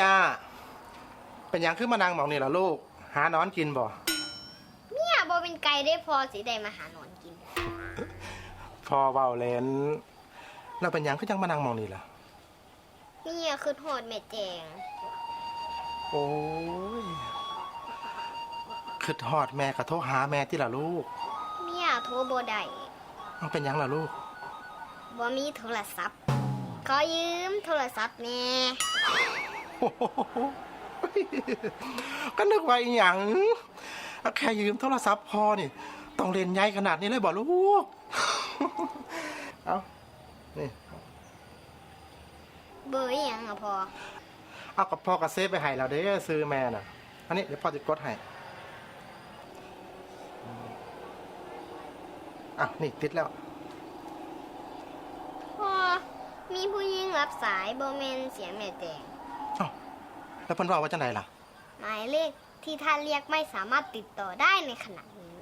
ยา เป็นหยังขึ้นมานางหมองนี่ล่ะลูก หานอนกินบ่ เนี่ยบ่เป็นไก่ได้พอสิได้มาหาหนอนกิน พอเบาเลนแล้วเป็นหยังขึ้นจังมานางหมองนี่ล่ะ เนี่ยคือโหดแม่แจง โอ้ยคือทอดแม่กระโทรหาแม่ที่ล่ะลูกเนี่ยโทรบ่ได้มันเป็นหยังล่ะลูกบ่มีโทรศัพท์ ขอยืมโทรศัพท์แหน่โอ้โห ก็นึกว่าอีหยังแค่ยืมโทรศัพท์พอนี่ ต้องเล่นใหญ่ขนาดนี้เลยบ่ลูก เอานี่เบอร์อิหยังอะพอเอากับพ่อกับเซฟไปให้เราเด้อซื้อแม่น่ะ อันนี้เดี๋ยวพ่อจะกดให้อะนี่ติดแล้ว พอมีผู้หญิงรับสายบ่แม่นเสียงแม่แจง เอ้าแล้วเพิ่นว่าว่าจังไดล่ะ หมายเลขที่ท่านเรียกไม่สามารถติดต่อได้ในขณะนี้